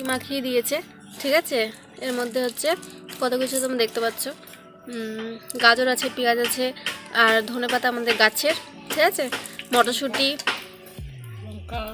কি মাখিয়ে দিয়েছে ঠিক আছে? এর মধ্যে হচ্ছে কত কিছু তুমি দেখতে পাচ্ছ। গাজর আছে পেঁয়াজ আছে আর ধনে পাতা আমাদের গাছের ঠিক আছে? মটরশুঁটি।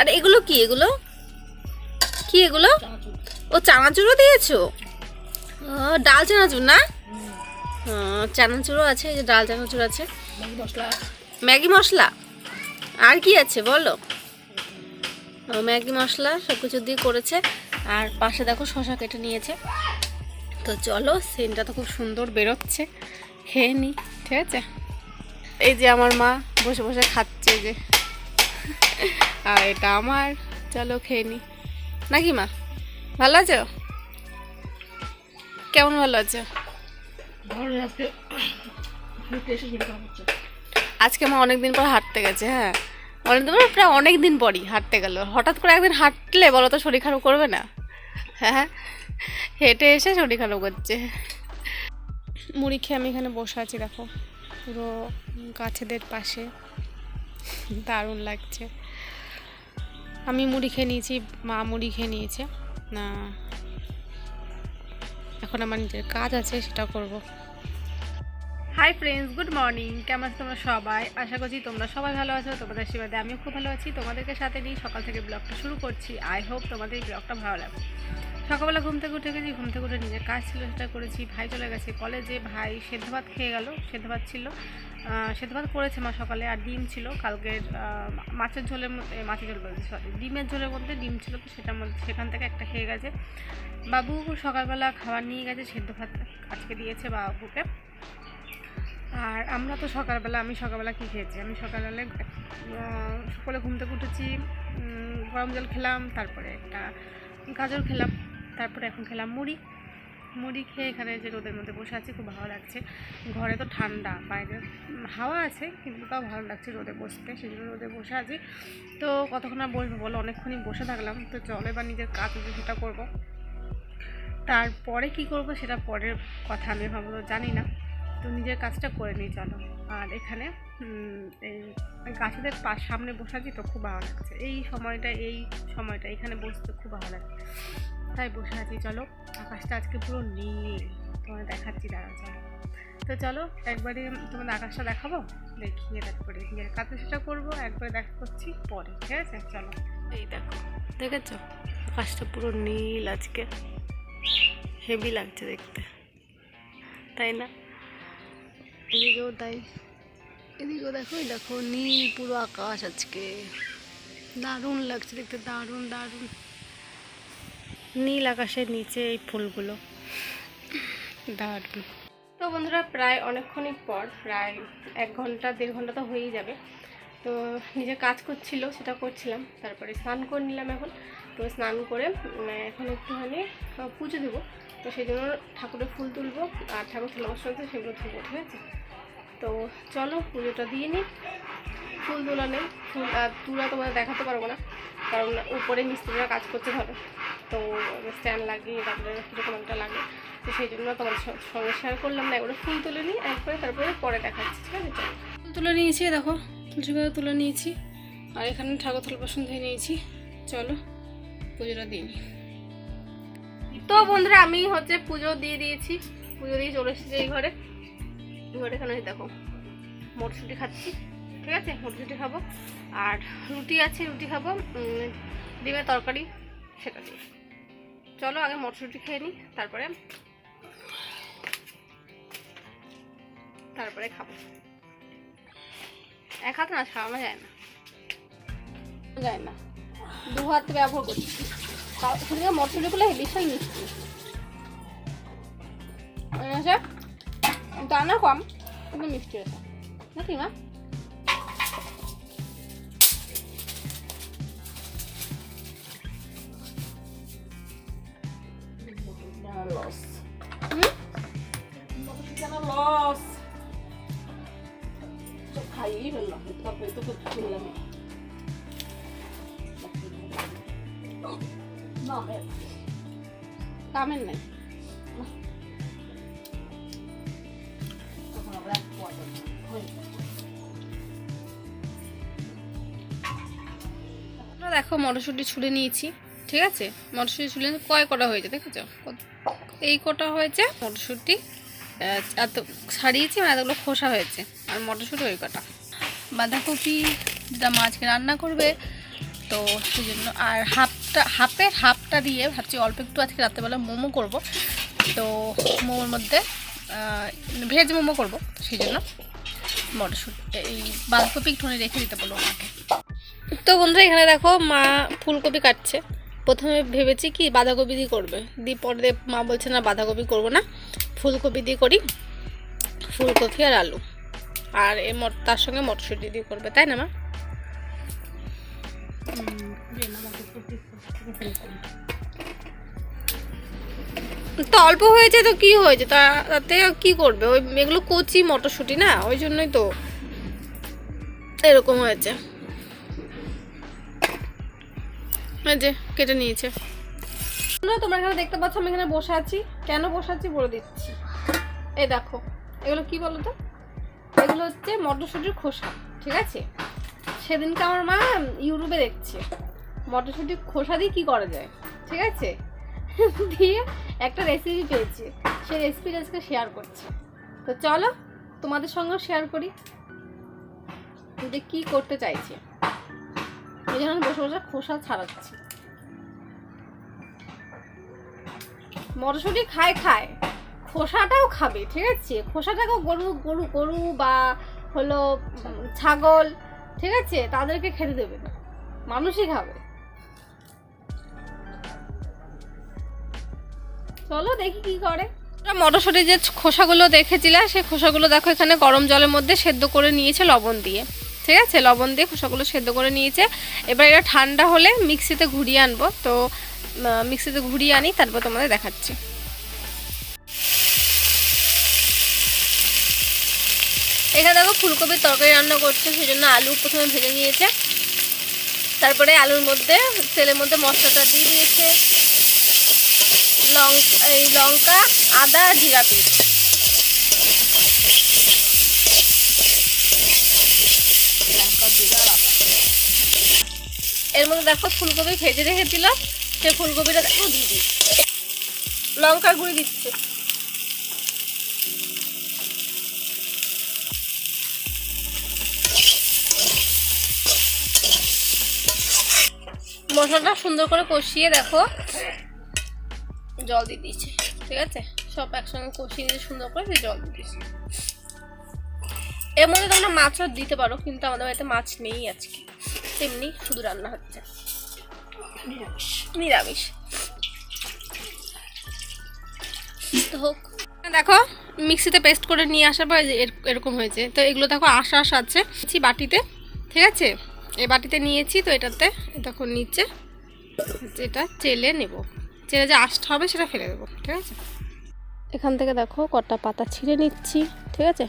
আর এগুলো কি এগুলো? কি এগুলো? ও চানাচুরও দিয়েছ? ডাল চানাচুর না? চানাচুরও আছে এই যে ডাল চানাচুর আছে। ম্যাগি মশলা? আর কি আছে বলো? ম্যাগি মশলা সব কিছু দিয়ে করেছে। আর পাশে দেখো শশা কেটে নিয়েছে। তো চলো সেন্টটা তো খুব সুন্দর বেরোচ্ছে। খেয়ে নি ঠিক আছে? এই যে আমার মা বসে বসে খাচ্ছে যে। আর এটা আমার। চলো খেয়ে নি। নাকি মা? ভালো আছো? কেমন ভালো আছো? আজকে মা অনেকদিন পর হাঁটতে গেছে হ্যাঁ? অনেকদিন পর প্রায় অনেক দিন পরই হাঁটতে গেল। হঠাৎ করে একদিন হাঁটলে বলো তো, শরীর খারাপ করবে না? হ্যাঁ। হেঁটে এসে শরীর খারাপ করছে। মুড়ি খেয়ে আমি এখানে বসে আছি, দেখো। পুরো গাছেদের পাশে। দারুণ লাগছে। আমি মুড়ি খেয়ে নিয়েছি, মা মুড়ি খেয়ে নিয়েছে। না, এখন আমার নিজের কাজ আছে, সেটা করব। হাই ফ্রেন্ডস গুড মর্নিং কেমন আছো তোমরা সবাই? আশা করছি তোমরা সবাই ভালো আছো, তোমাদের আশীর্বাদে আমিও খুব ভালো আছি। তোমাদেরকে সাথে নিয়ে সকাল থেকে ব্লগটা শুরু করছি। আই হোপ তোমাদের এই ব্লগটা ভালো লাগবে। সকালবেলা ঘুম থেকে উঠে গেছি, ঘুম থেকে উঠে নিজের কাজ ছিল সেটা করেছি। ভাই চলে গেছে কলেজে ভাই সেদ্ধ ভাত খেয়ে গেল, সেদ্ধ ভাত ছিল। সেদ্ধ ভাত করেছে মা সকালে আর ডিম ছিল। কালকের মাছের ঝোলের মধ্যে মাছের ঝোল বলছি সরি ডিমের ঝোলের মধ্যে ডিম ছিল তো সেটার মধ্যে, সেখান থেকে একটা খেয়ে গেছে। বাবু সকালবেলা খাবার নিয়ে গেছে, সেদ্ধ ভাত আজকে দিয়েছে বাবুকে। আর আমরা তো সকালবেলা, আমি সকালবেলা কী খেয়েছি? আমি সকালবেলা সকালে ঘুম থেকে উঠেছি গরম জল খেলাম, তারপরে একটা গাজর খেলাম, তারপরে এখন খেলাম মুড়ি। মুড়ি খেয়ে এখানে যে রোদের মধ্যে বসে আছি, খুব ভালো লাগছে। ঘরে তো ঠান্ডা, বাইরে হাওয়া আছে, কিন্তু তাও ভালো লাগছে রোদে বসতে সেই জন্য রোদে বসে আছি। তো কতক্ষণ আর বসবো বলো? অনেকক্ষণই বসে থাকলাম, তো চলে বা নিজের কাজ সেটা করব। তারপরে কি করব সেটা পরের কথা আমি ভাবলো জানি না। তো নিজের কাজটা করে নিই, চলো। আর এখানে এই গাছেদের পাশ সামনে বসে তো খুব ভালো লাগছে। এই সময়টা এই সময়টা, এখানে বসতে খুব ভালো লাগে। তাই বসে আছি, চলো। আকাশটা আজকে পুরো নীল। তোমাদের দেখাচ্ছি দাঁড়া চলো। তো চলো, একবারে তোমাদের আকাশটা দেখাবো? দেখিয়ে তারপরে নিজের কাজটা সেটা করব, একবারে দেখা করছি পরে, ঠিক আছে? চলো। এই দেখো, দেখেছ? আকাশটা পুরো নীল আজকে। হেভি লাগছে দেখতে। তাই না? এদিকেও তাই। এদিকেও দেখো দেখো নীল পুরো আকাশ আজকে। দারুণ লাগছে দেখতে দারুণ দারুণ। নীল আকাশের নিচে এই ফুলগুলো। দারুণ। তো বন্ধুরা প্রায় অনেকক্ষণই পর প্রায় এক ঘণ্টা দেড় ঘণ্টা তো হয়েই যাবে। তো নিজে কাজ করছিল সেটা করছিলাম। তারপরে স্নান করে নিলাম এখন। তো স্নান করে এখন একটুখানি পুজো দেবো। তো সেই জন্য ঠাকুরের ফুল তুলবো আর ঠাকুর বসে আছে সেগুলো তুলবো, ঠিক আছে? তো চলো পুজোটা দিয়ে নিই ফুল তোলা নেই। ফুল আর তুলা তোমাদের দেখাতে পারব না, কারণ উপরে মিস্ত্রিরা কাজ করতে হবে তো স্ট্যান্ড লাগিয়ে তারপরে কীরকম একটা লাগে। তো সেই জন্য তোমাদের সঙ্গে শেয়ার করলাম না এগুলো ফুল তুলে নিই, একবারে তারপরে পরে দেখাচ্ছি, ঠিক আছে? ফুল তুলে নিয়েছি দেখো, তুলসী পাতা তুলে নিয়েছি। আর এখানে ঠাকুর তুল বসন ধুয়ে নিয়েছি। চলো, পুজোটা দিয়ে নিই তো বন্ধুরা, আমি হচ্ছে পুজো দিয়ে দিয়েছি। পুজো দিয়ে চলে এসেছি এই ঘরে। এই ঘরে এখানে দেখো, মটরশুঁটি খাচ্ছি, ঠিক আছে? মটরশুঁটি খাব। আর রুটি আছে, রুটি খাব। ডিমের তরকারি, সেটা দিয়ে। চলো, আগে মটরশুঁটি খেয়ে নিই, তারপরে তারপরে খাব। এক হাতে না, সারানো যায় না। যায় না। দু হাত ব্যবহার করছি। সেদিকে মটরশুঁটিগুলো ভীষণ মিষ্টি। দানা কম কিন্তু মিষ্টি আছে নাকি মা? কামের নাই। আমরা দেখো মটরশুঁটি ছুলে নিয়েছি ঠিক আছে? মটরশুঁটি ছুলে কয় কটা হয়েছে দেখেছ? এই কটা হয়েছে মটরশুঁটি এত ছাড়িয়েছি মানে এতগুলো খোসা হয়েছে আর মটরশুঁটি ওই কটা। বাঁধাকপি যেটা মাছকে রান্না করবে তো সেই জন্য আর হাফটা হাফের হাফটা দিয়ে ভাবছি অল্প একটু আজকে রাত্রেবেলা মোমো করব। তো মোমোর মধ্যে ভেজ মোমো করব, সেই জন্য। মটরশুঁটি, এই বাঁধাকপি একটুখানি রেখে দিতে বলব আমাকে। তো বন্ধুরা, এখানে দেখো মা ফুলকপি কাটছে। প্রথমে ভেবেছি কি বাঁধাকপি দিয়ে করবে। দিয়ে পরে মা বলছে, না, বাঁধাকপি করব না। ফুলকপি দিয়ে করি ফুলকপি আর আলু। আর এ তার সঙ্গে মটরশুঁটি দিয়ে করবে। তাই না মা? তো অল্প হয়েছে তো কি হয়েছে? তা, তাতে কি করবে? ওই এগুলো কচি মটরশুঁটি না? ওই জন্যই তো এরকম হয়েছে। যে, কেটে নিয়েছে। না তোমরা এখানে দেখতে পাচ্ছ, আমি এখানে বসে আছি। কেন বসে আছি বলে দিচ্ছি। এই দেখো, এগুলো কি বলো তো এগুলো হচ্ছে মটরশুঁটির খোসা, ঠিক আছে? সেদিনকে আমার মা ইউটিউবে দেখছে। মটরশুঁটির খোসা দিয়ে কী করা যায়? ঠিক আছে? দিয়ে একটা রেসিপি পেয়েছি। সেই রেসিপিটা আজকে শেয়ার করছি। তো চলো, তোমাদের সঙ্গেও শেয়ার করি। যে কি করতে চাইছে। এই জন্য বসে বসে খোসা ছাড়াচ্ছি। মটরশুঁটি খায় খায়, খোসাটাও খাবে, ঠিক আছে? খোসাটাকেও গরু গরু গরু বা হলো ছাগল, ঠিক আছে? তাদেরকে খেতে দেবে না। মানুষই খাবে। চলো দেখি কি করে। মটরশুঁটি যে খোসাগুলো দেখেছিলে সেই খোসাগুলো দেখো এখানে গরম জলের মধ্যে সেদ্ধ করে নিয়েছে লবণ দিয়ে। ঠিক আছে? লবণ দিয়ে খোসাগুলো সেদ্ধ করে নিয়েছে। এবার এটা ঠান্ডা হলে মিক্সিতে ঘুরিয়ে আনব। তো মিক্সিতে ঘুরিয়ে আনি, তারপর তোমাদের দেখাচ্ছি। এখানে দেখো ফুলকপির তরকারি রান্না করছে সেই জন্য আলু প্রথমে ভেজে নিয়েছে। তারপরে আলুর মধ্যে, তেলের মধ্যে মশলাটা দিয়ে দিয়েছে। লঙ্কা, এই লঙ্কা, আদা, জিরা পেস্ট এর মধ্যে দেখো ফুলকপি ভেজে রেখে দিলাম সে ফুলকপিটা দেখো দিয়ে দিই লঙ্কা গুঁড়ি দিচ্ছে। মশলাটা সুন্দর করে কষিয়ে দেখো। জল দিয়ে দিয়েছে ঠিক আছে? সব একসঙ্গে কষিয়ে দিয়ে সুন্দর করে দিয়ে জল দিয়ে দিয়েছে। এর মধ্যে তোমরা মাছও দিতে পারো কিন্তু আমাদের বাড়িতে মাছ নেই আজকে। তেমনি শুধু রান্না হচ্ছে। নিরামিষ। নিরামিষ। তো হোক। দেখো মিক্সিতে পেস্ট করে নিয়ে আসার পর এরকম হয়েছে। তো এগুলো দেখো আশা আশা আছে। বাটিতে ঠিক আছে? এই বাটিতে নিয়েছি তো এটাতে দেখো নিচে যেটা চেলে নেব। চেলে যে আসতে হবে সেটা ফেলে দেবো, ঠিক আছে? এখান থেকে দেখো কটা পাতা ছিঁড়ে নিচ্ছি, ঠিক আছে?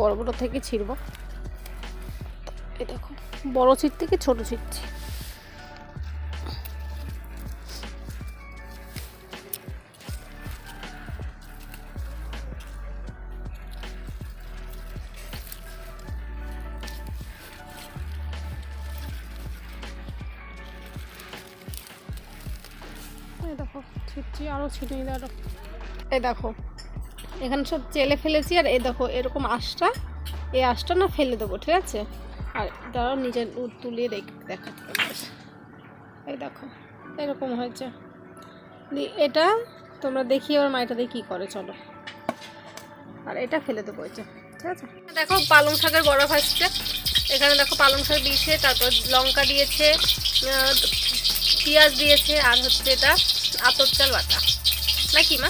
বড় বড় থেকে ছিঁড়বো। এই দেখো, বড় ছিঁড় থেকে ছোটো ছিঁড়ছি? ছিটছি আরও ছিটে নিলে আরও এই দেখো এখানে সব চেলে ফেলেছি আর এই দেখো এরকম আঁশটা। এই আঁশটা না ফেলে দেবো ঠিক আছে? আর দাঁড়াও নিজে তুলিয়ে দেখ দেখাতে এই দেখো এরকম হয়েছে। এটা তোমরা দেখি এবার মাইটা দিয়ে কী করে চলো। আর এটা ফেলে দেবো যে, ঠিক আছে? দেখো পালং শাকের বড়া ভাজছে। এখানে দেখো পালং শাক দিয়েছে তারপর লঙ্কা দিয়েছে পেঁয়াজ দিয়েছে আর হচ্ছে এটা আতর চাল বাটা। নাকি মা?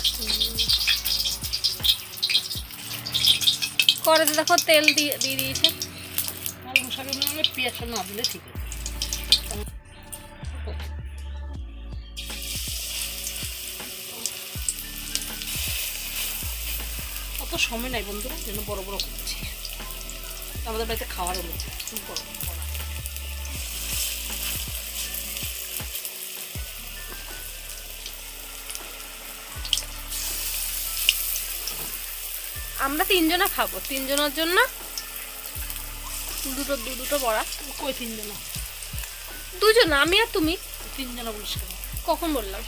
কড়াতে দেখো তেল দিয়ে দিয়ে দিয়েছে। পেঁয়াজটা না দিলে ঠিক আছে। অত সময় নাই বন্ধুরা, যেন বড় বড় করছি। আমাদের বাড়িতে খাওয়ার রয়েছে খুব বড় আমরা তিনজনা খাব। তিনজনের জন্য দুটো দু দুটো বড়া। কই তিনজনা? দুজন আমি আর তুমি। তিনজনা বলিস কখন বললাম?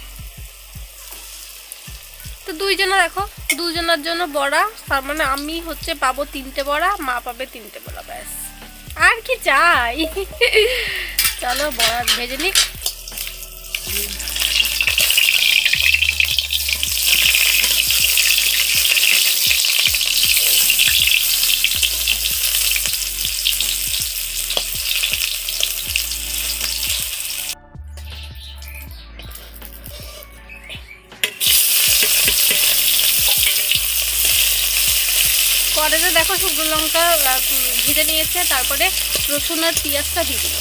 তো দুইজনা দেখো দুজনের জন্য বড়া। তার মানে আমি হচ্ছে পাবো তিনটে বড়া মা পাবে তিনটে বড়া ব্যাস। আর কি চাই? চলো বড়া ভেজে নিক দেখো শুকনো লঙ্কা ভেজে নিয়েছে, তারপরে রসুন আর পেঁয়াজটা দিয়ে দিল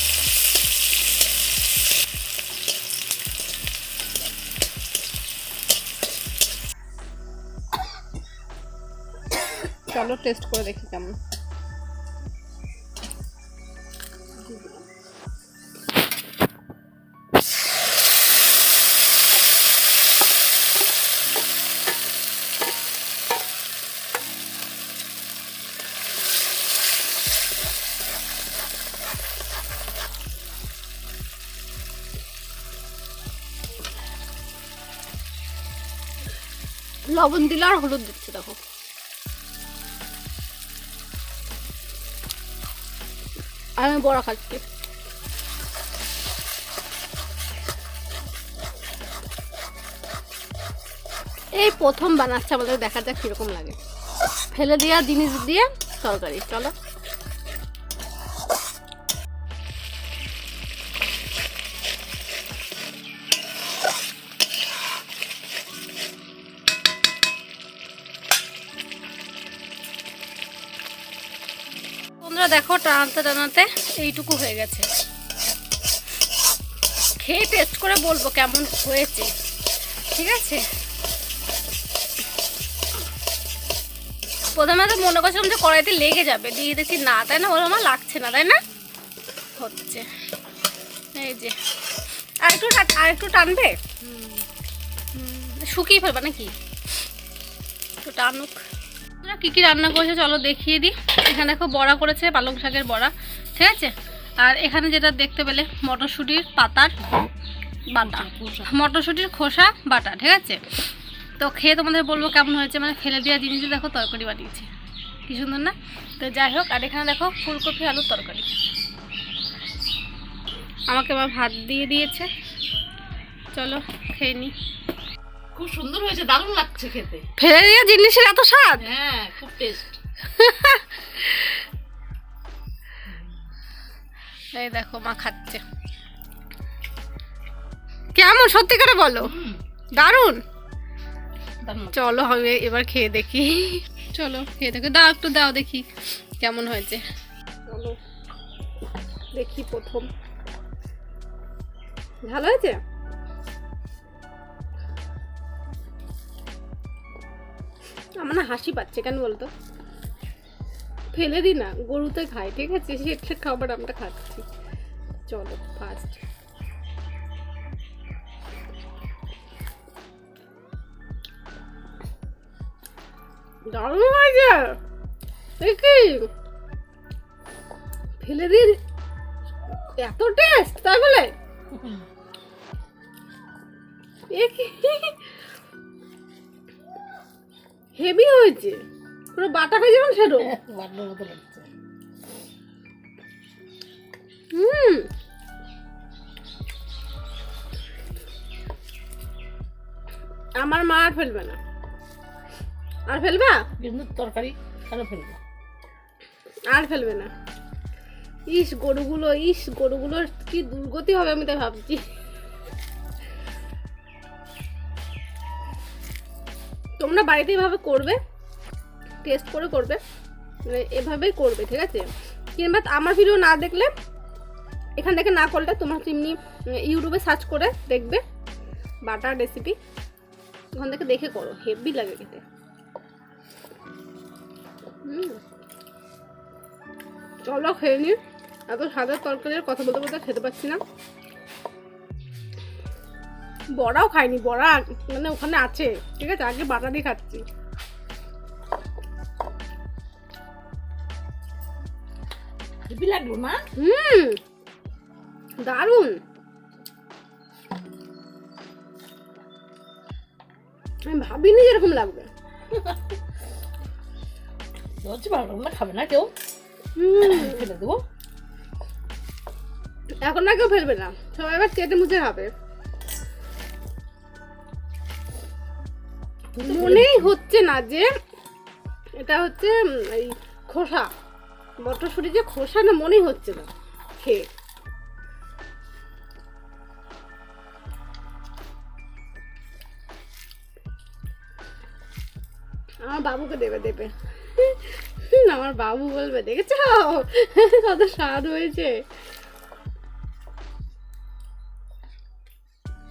চলো টেস্ট করে দেখি কেমন লবণ দিলে আর হলুদ দিচ্ছে, দেখো। আমি বড়া খাচ্ছি। এই প্রথম বানাচ্ছে, আমাদের দেখা যাক কীরকম লাগে। ফেলে দেওয়া জিনিস দিয়ে তরকারি, চলো। বন্ধুরা দেখো টানাতে টানাতে এইটুকু হয়ে গেছে। খেয়ে টেস্ট করে বলব কেমন হয়েছে। ঠিক আছে? প্রথমে তো মনে করছিলাম যে কড়াইতে লেগে যাবে দিয়ে দেখছি না তাই না? বলো মা লাগছে না তাই না? হচ্ছে। এই যে। আর একটু আর একটু টানবে? শুকিয়ে ফেলবা নাকি? একটু টানুক। তোরা কী কী রান্না করেছে চলো দেখিয়ে দিই। এখানে দেখো বড়া করেছে, পালং শাকের বড়া, ঠিক আছে? আর এখানে যেটা দেখতে পেলে, মটরশুঁটির পাতার বাটা। মটরশুঁটির খোসা, বাটা, ঠিক আছে? তো খেয়ে তোমাদের বলব কেমন হয়েছে। মানে ফেলে দেওয়া জিনিস দেখো তরকারি বানিয়েছে। কি সুন্দর না? তো যাই হোক, আর এখানে দেখো ফুলকপি, আলুর তরকারি। আমাকে আবার ভাত দিয়ে দিয়েছে। চলো, খেয়ে নি। খুব সুন্দর হয়েছে দারুণ লাগছে খেতে। ফেলে দেওয়া জিনিসের এত স্বাদ? হ্যাঁ খুব টেস্ট এই দেখো মা খাচ্ছে। কেমন সত্যি করে বলো? দারুণ দারুণ? চলো হবে এবার খেয়ে দেখি। চলো খেয়ে দেখো। দাও একটু দাও দেখি কেমন হয়েছে। চলো দেখি প্রথম। ভালো হয়েছে? আমার না হাসি পাচ্ছে কেন বলতো? ফেলে দি না গরুতে খাই ঠিক আছে? সেটা খাবার আমরা খাচ্ছি। চলো ফার্স্ট দারুণ হয়েছে! দেখি। ফেলে দিয়ে এত টেস্ট তাই বলে হেভি হয়েছে। পুরো বাটা বাটলোর মতো লাগছে। হুম। আমার মা আর ফেলবে না। আর ফেলবা? কিন্তু তরকারি কেন ফেলব। আর ফেলবে না। ইস গরুগুলো ইস গরুগুলোর কি দুর্গতি হবে আমি তাই ভাবছি। তোমরা বাড়িতে এভাবে করবে টেস্ট করে করবে মানে এভাবেই করবে, ঠিক আছে? কিংবা আমার ভিডিও না দেখলে, এখান থেকে না করলে তোমরা তেমনি ইউটিউবে সার্চ করে দেখবে বাটার রেসিপি ওখান থেকে দেখে করো হেভি লাগে খেতে। চলো খেয়ে নি এত সাদা তরকারির কথা বলতে বলতে খেতে পাচ্ছি না। বড়াও খাইনি বড়া মানে ওখানে আছে ঠিক আছে? আগে বাটা দিয়ে খাচ্ছি। হেভি লাগল হুম দারুণ। আমি ভাবিনি যে এরকম লাগবে। হচ্ছে ভালো না খাবে না কেউ? ফেলে দেবো। এখন না কেউ ফেলবে না সবাই এবার চেটে মুছে খাবে। মনেই হচ্ছে না যে এটা হচ্ছে এই খোসা। মটরশুঁটি যে খোসা না, মনেই হচ্ছে না খেয়ে। আমার বাবুকে দেবে দেবে। আমার বাবু বলবে, দেখেছ? কত স্বাদ হয়েছে।